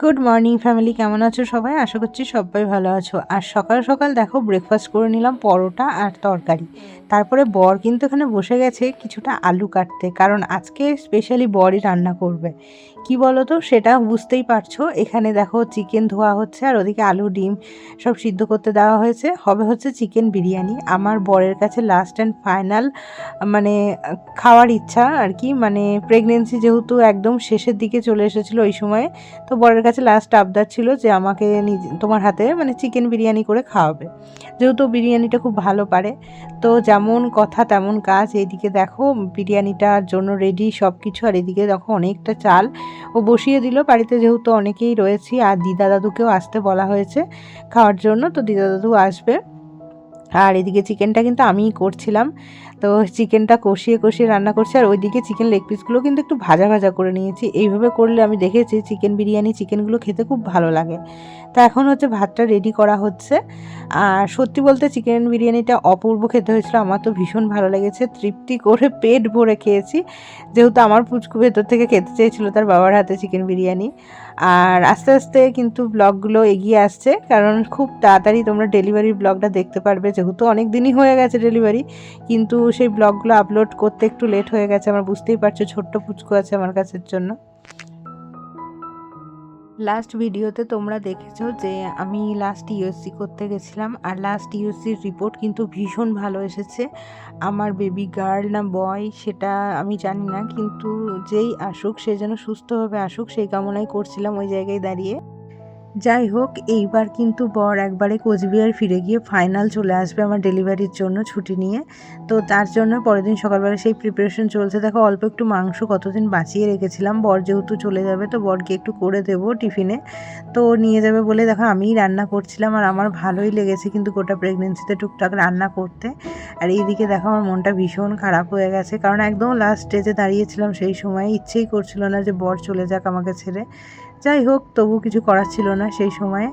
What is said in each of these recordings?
Good morning family কেমন আছো সবাই? আশা করছি সবাই ভালো আছো। আর সকাল সকাল দেখো ব্রেকফাস্ট করে নিলাম পরোটা আর তরকারি। তারপরে বর কিন্তু এখানে বসে গেছে কিছুটা আলু কাটতে, কারণ আজকে স্পেশালি বরই রান্না করবে। কি বলো তো সেটা বুঝতেই পারছ। এখানে দেখো চিকেন ধোয়া হচ্ছে, আর ওদিকে আলু, ডিম সব সিদ্ধ করতে দেওয়া হয়েছে। হবে হচ্ছে চিকেন বিরিয়ানি। আমার বরের কাছে লাস্ট অ্যান্ড ফাইনাল মানে খাওয়ার ইচ্ছা আর কি। মানে প্রেগনেন্সি যেহেতু একদম শেষের দিকে চলে এসেছিল ওই সময়ে, তো বরের কাছে লাস্ট আবদার ছিল যে আমাকে তোমার হাতে মানে চিকেন বিরিয়ানি করে খাওয়াবে। যেহেতু বিরিয়ানিটা খুব ভালো পারে, তো যেমন কথা তেমন কাজ। এইদিকে দেখো, বিরিয়ানিটার জন্য রেডি সব কিছু আর এদিকে দেখো, অনেকটা চাল ও বসিয়ে দিল। বাড়িতে যেহেতু অনেকেই রয়েছি, আর দিদা দাদুকেও আসতে বলা হয়েছে খাওয়ার জন্য, তো দিদা দাদু আসবে। আর এদিকে চিকেনটা কিন্তু আমিই করছিলাম। তো চিকেনটা কষিয়ে কষিয়ে রান্না করছি, আর ওইদিকে চিকেন লেগ পিসগুলো কিন্তু একটু ভাজা ভাজা করে নিয়েছি। এইভাবে করলে আমি দেখেছি চিকেন বিরিয়ানি চিকেনগুলো খেতে খুব ভালো লাগে। তা এখন হচ্ছে ভাতটা রেডি করা হচ্ছে। আর সত্যি বলতে চিকেন বিরিয়ানিটা অপূর্ব খেতে হয়েছিল, আমার তো ভীষণ ভালো লেগেছে। তৃপ্তি করে পেট ভরে খেয়েছি। যেহেতু আমার পুচকু ভেতর থেকে খেতে চেয়েছিল তার বাবার হাতে চিকেন বিরিয়ানি। আর আস্তে আস্তে কিন্তু ব্লগগুলো এগিয়ে আসছে, কারণ খুব তাড়াতাড়ি তোমরা ডেলিভারির ব্লগটা দেখতে পারবে। যেহেতু অনেক দিনই হয়ে গেছে ডেলিভারি কিন্তু সেই ব্লগগুলো আপলোড করতে একটু লেট হয়ে গেছে, আমার বুঝতেই পারছ, ছোট্ট পুচকু আছে আমার কাছের জন্য। লাস্ট ভিডিওতে তোমরা দেখেছ যে আমি লাস্ট ইউএসসি করতে গেছিলাম, আর লাস্ট ইউএসসির রিপোর্ট কিন্তু ভীষণ ভালো এসেছে। আমার বেবি গার্ল না বয় সেটা আমি জানি না, কিন্তু যেই আসুক, সে যেন সুস্থভাবে আসুক, সেই কামনাই করছিলাম ওই জায়গায় দাঁড়িয়ে। যাই হোক এইবার কিন্তু বর একবারে কোচবিহার ফিরে গিয়ে ফাইনাল চলে আসবে আমার ডেলিভারির জন্য ছুটি নিয়ে। তো তার জন্য পরের দিন সকালবেলা সেই প্রিপারেশন চলছে। দেখো, অল্প একটু মাংস কতদিন বাঁচিয়ে রেখেছিলাম। বর যেহেতু চলে যাবে, তো বরকে একটু করে দেবো টিফিনে তো নিয়ে যাবে বলে দেখো, আমিই রান্না করছিলাম আর আমার ভালোই লেগেছে কিন্তু গোটা প্রেগনেন্সিতে টুকটাক রান্না করতে। আর এইদিকে দেখো, আমার মনটা ভীষণ খারাপ হয়ে গেছে। কারণ একদম লাস্ট স্টেজে দাঁড়িয়েছিলাম, সেই সময় ইচ্ছেই করছিল না যে বর চলে যাক আমাকে ছেড়ে। যাই হোক তবু কিছু করার ছিল না সেই সময়ে।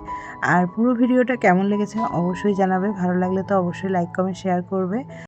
আর পুরো ভিডিওটা কেমন লেগেছে অবশ্যই জানাবে। ভালো লাগলে তো অবশ্যই লাইক কমেন্ট শেয়ার করবে।